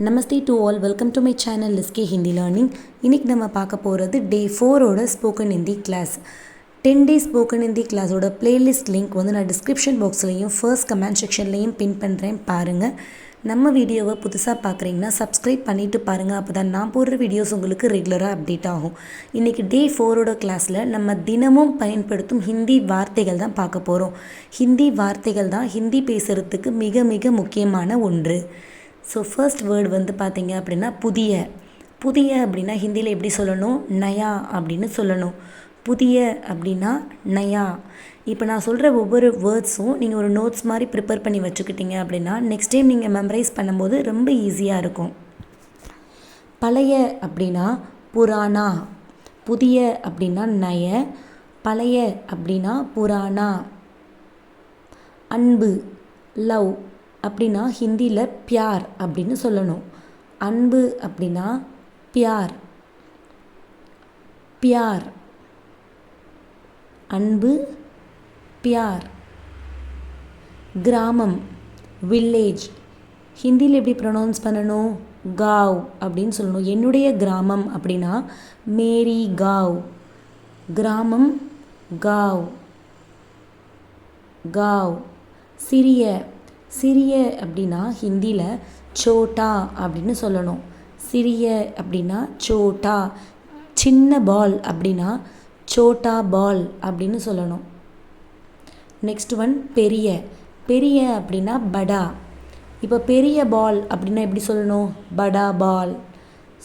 Namaste to all welcome to my channel லிஸ்கே Hindi learning இன்றைக்கி நம்ம பார்க்க போகிறது டே ஃபோரோட spoken Hindi class ten day spoken Hindi கிளாஸோட பிளேலிஸ்ட் லிங்க் வந்து நான் டிஸ்கிரிப்ஷன் பாக்ஸ்லையும் ஃபர்ஸ்ட் கமெண்ட் செக்ஷன்லேயும் பின் பண்ணுறேன் பாருங்கள் நம்ம வீடியோவை புதுசாக பார்க்குறீங்கன்னா சப்ஸ்கிரைப் பண்ணிவிட்டு பாருங்கள் அப்போ தான் நான் போடுற வீடியோஸ் உங்களுக்கு ரெகுலராக அப்டேட் ஆகும். இன்றைக்கி டே ஃபோரோட கிளாஸில் நம்ம தினமும் பயன்படுத்தும் ஹிந்தி வார்த்தைகள் தான் பார்க்க போகிறோம் ஹிந்தி வார்த்தைகள் தான் ஹிந்தி பேசுகிறதுக்கு மிக மிக முக்கியமான ஒன்று. ஸோ ஃபர்ஸ்ட் வேர்டு வந்து பார்த்தீங்க அப்படின்னா புதிய. புதிய அப்படின்னா ஹிந்தியில் எப்படி சொல்லணும்? நயா அப்படின்னு சொல்லணும். புதிய அப்படின்னா நயா. இப்போ நான் சொல்கிற ஒவ்வொரு வேர்ட்ஸும் நீங்கள் ஒரு நோட்ஸ் மாதிரி ப்ரிப்பேர் பண்ணி வச்சுக்கிட்டீங்க அப்படின்னா நெக்ஸ்ட் டைம் நீங்கள் மெமரைஸ் பண்ணும்போது ரொம்ப ஈஸியாக இருக்கும். பழைய அப்படின்னா புராணா. புதிய அப்படின்னா நய. பழைய அப்படின்னா புராணா. அன்பு லவ் அப்படின்னா ஹிந்தியில் பியார் அப்படின்னு சொல்லணும். அன்பு அப்படின்னா பியார். பியார். அன்பு பியார். கிராமம் வில்லேஜ் ஹிந்தியில் எப்படி ப்ரொனவுன்ஸ் பண்ணணும்? காவ் அப்படின்னு சொல்லணும். என்னுடைய கிராமம் அப்படின்னா மேரி காவ். கிராமம் காவ். காவ். சிறிய சிறிய அப்படின்னா ஹிந்தியில் சோட்டா அப்படின்னு சொல்லணும். சிறிய அப்படின்னா சோட்டா. சின்ன பால் அப்படின்னா சோட்டா பால் அப்படின்னு சொல்லணும். நெக்ஸ்ட் ஒன் பெரிய. பெரிய அப்படின்னா படா. இப்போ பெரிய பால் அப்படின்னா எப்படி சொல்லணும்? படா பால்.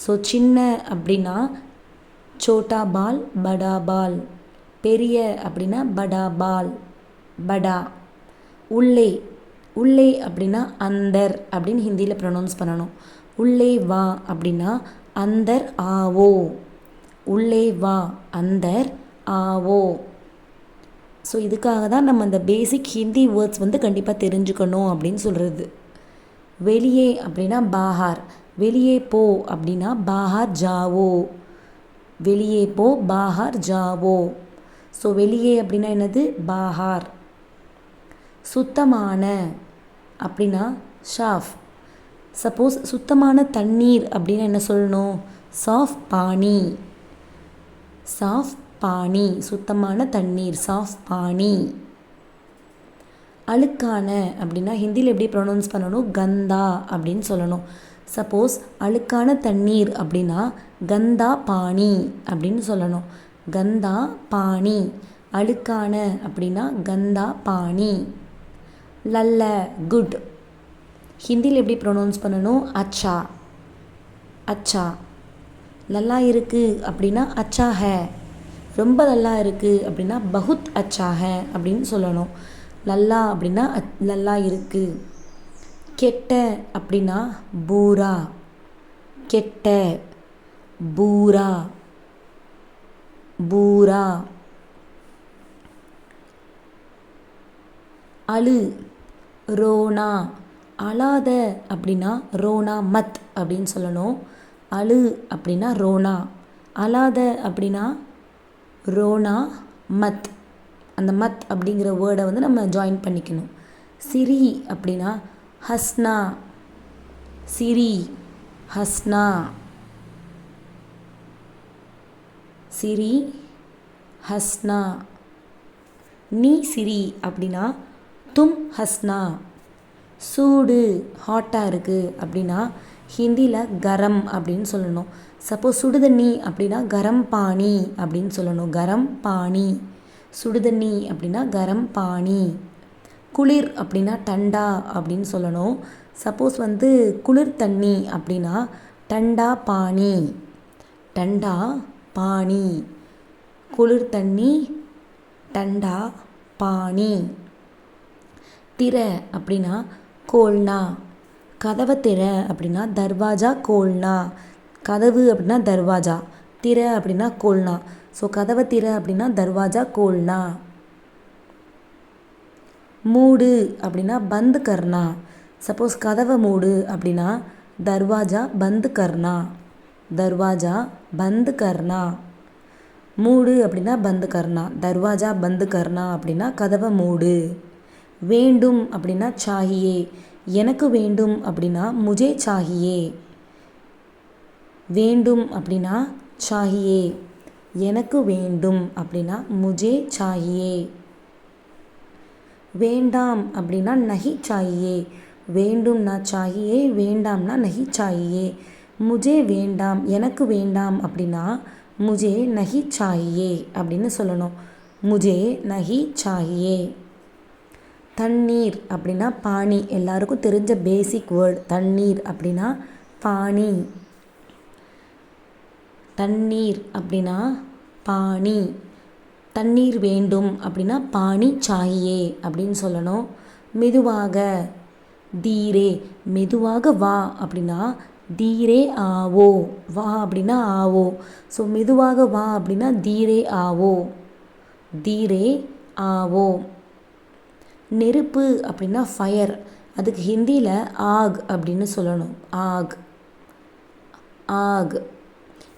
ஸோ சின்ன அப்படின்னா சோட்டா பால் படா பால். பெரிய அப்படின்னா படா பால். படா. உள்ளே. உள்ளே அப்படின்னா அந்தர் அப்படின்னு ஹிந்தியில் ப்ரொனவுன்ஸ் பண்ணணும். உள்ளே வா அப்படின்னா அந்தர் ஆவோ. உள்ளே வா அந்தர் ஆவோ. ஸோ இதுக்காக தான் நம்ம அந்த பேசிக் ஹிந்தி வேர்ட்ஸ் வந்து கண்டிப்பாக தெரிஞ்சுக்கணும் அப்படின்னு சொல்கிறது வெளியே அப்படின்னா பாஹார். வெளியே போ அப்படின்னா பாஹார் ஜாவோ. வெளியே போ பாஹார் ஜாவோ. ஸோ வெளியே அப்படின்னா என்னது? பாஹார். சுத்தமான. அப்படின்னா ஷாஃப். சப்போஸ் சுத்தமான தண்ணீர் அப்படின்னு என்ன சொல்லணும்? சாஃப் பானி சாஃப் பானி சுத்தமான தண்ணீர் சாஃப் பானி அழுக்கான அப்படின்னா ஹிந்தியில் எப்படி ப்ரொனவுன்ஸ் பண்ணணும்? கந்தா அப்படின்னு சொல்லணும். சப்போஸ் அழுக்கான தண்ணீர் அப்படின்னா கந்தா பானி அப்படின்னு சொல்லணும். கந்தா பானி அழுக்கான அப்படின்னா கந்தா பானி லல்ல குட். ஹிந்தியில் எப்படி ப்ரொனவுன்ஸ் பண்ணணும்? அச்சா. அச்சா. லல்லா இருக்குது அப்படின்னா அச்சா ஹே ரொம்ப நல்லா இருக்குது அப்படின்னா பகுத் அச்சா ஹே அப்படின்னு சொல்லணும். லல்லா அப்படின்னா லல்லா இருக்குது கெட்ட அப்படின்னா பூரா. கெட்ட. பூரா. பூரா. அழு. ரோனா. அழாத அப்படின்னா ரோனா மத் அப்படின்னு சொல்லணும். அழு அப்படின்னா ரோனா. அழாத அப்படின்னா ரோனா மத். அந்த மத் அப்படிங்கிற வேர்டை வந்து நம்ம ஜாயின் பண்ணிக்கணும். சிரி அப்படின்னா ஹஸ்னா. சிரி ஹஸ்னா. சிரி ஹஸ்னா. நீ சிரி அப்படின்னா தும் ஹஸ்னா. சூடு ஹாட்டாக இருக்குது அப்படின்னா ஹிந்தியில் கரம் அப்படின்னு சொல்லணும். சப்போஸ் சுடுதண்ணி அப்படின்னா கரம் பாணி அப்படின்னு சொல்லணும். கரம் பாணி. சுடுதண்ணி அப்படின்னா கரம் பாணி. குளிர் அப்படின்னா டண்டா அப்படின்னு சொல்லணும். சப்போஸ் வந்து குளிர் தண்ணி அப்படின்னா டண்டா பானி டண்டா பாணி. குளிர் தண்ணி டண்டா பானி திற அப்படின்னா கோல்னா. கதவை திற அப்படின்னா தர்வாஜா கோல்னா. கதவு அப்படின்னா தர்வாஜா. திற அப்படின்னா கோல்னா. ஸோ கதவை திற அப்படின்னா தர்வாஜா கோல்னா. மூடு அப்படின்னா பந்து கர்னா சப்போஸ் கதவை மூடு அப்படின்னா தர்வாஜா பந்து கர்னா தர்வாஜா பந்து கர்னா மூடு அப்படின்னா பந்து கர்னா தர்வாஜா பந்து கர்னா அப்படின்னா கதவை மூடு. வேண்டும் அப்படின்னா சாகியே. எனக்கு வேண்டும் அப்படின்னா முஜே சாகியே. வேண்டும் அப்படின்னா சாகியே. எனக்கு வேண்டும் அப்படின்னா முஜே சாகியே. வேண்டாம் அப்படின்னா நகி சாகியே. வேண்டும்னா சாகியே வேண்டாம்னா நகி சாகியே. முஜே வேண்டாம் எனக்கு வேண்டாம் அப்படின்னா முஜே நகி சாகியே அப்படின்னு சொல்லணும். முஜே நகி சாகியே. தண்ணீர் அப்படின்னா பானி எல்லாருக்கும் தெரிஞ்ச பேசிக் வேர்ட் தண்ணீர் அப்படின்னா பானி தண்ணீர் அப்படின்னா பானி தண்ணீர் வேண்டும் அப்படின்னா பானி சாயே அப்படின்னு சொல்லணும். மெதுவாக தீரே. மெதுவாக வா அப்படின்னா தீரே ஆவோ. வா அப்படின்னா ஆவோ. ஸோ மெதுவாக வா அப்படின்னா தீரே ஆவோ. தீரே ஆவோ. நெருப்பு அப்படின்னா ஃபயர் அதுக்கு ஹிந்தியில் ஆக் அப்படின்னு சொல்லணும். ஆக். ஆக்.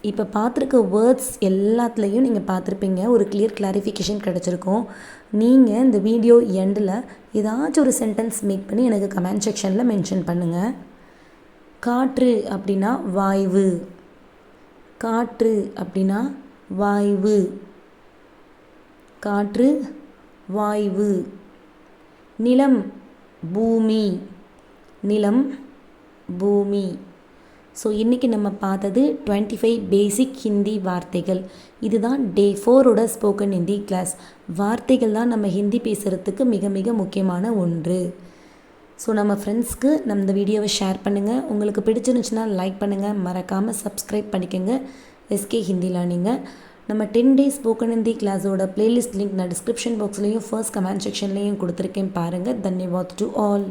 இப்போ பார்த்துருக்க வேர்ட்ஸ் எல்லாத்துலேயும் நீங்கள் பார்த்துருப்பீங்க. ஒரு கிளியர் கிளாரிஃபிகேஷன் கிடச்சிருக்கும். நீங்கள் இந்த வீடியோ எண்டில் ஏதாச்சும் ஒரு சென்டென்ஸ் மேக் பண்ணி எனக்கு கமெண்ட் செக்ஷனில் மென்ஷன் பண்ணுங்கள் காற்று அப்படின்னா வாய்வு. காற்று அப்படின்னா வாய்வு. காற்று வாய்வு. நிலம் பூமி. நிலம் பூமி. ஸோ இன்றைக்கி நம்ம பார்த்தது டுவெண்ட்டி ஃபைவ் பேசிக் ஹிந்தி வார்த்தைகள். இதுதான் டே ஃபோரோட ஸ்போக்கன் ஹிந்தி கிளாஸ் வார்த்தைகள் தான் நம்ம ஹிந்தி பேசுகிறதுக்கு மிக மிக முக்கியமான ஒன்று. ஸோ நம்ம ஃப்ரெண்ட்ஸ்க்கு நம்ம இந்த வீடியோவை ஷேர் பண்ணுங்கள் உங்களுக்கு பிடிச்சிருந்துச்சுன்னா லைக் பண்ணுங்கள் மறக்காமல் சப்ஸ்கிரைப் பண்ணிக்கோங்க. எஸ்கே ஹிந்தி லேர்னிங்கை நம்ம டென் டேஸ் ஸ்போக்கன் ஹிந்தி கிளாஸோட பிளேலிஸ்ட் லிங்க் நான் டிஸ்கிரிப்ஷன் பாக்ஸ்லேயும் ஃபர்ஸ்ட் கமெண்ட் செக்ஷன்லேயும் கொடுத்துருக்கேன் பாருங்கள் தன்யவாத் டு ஆல்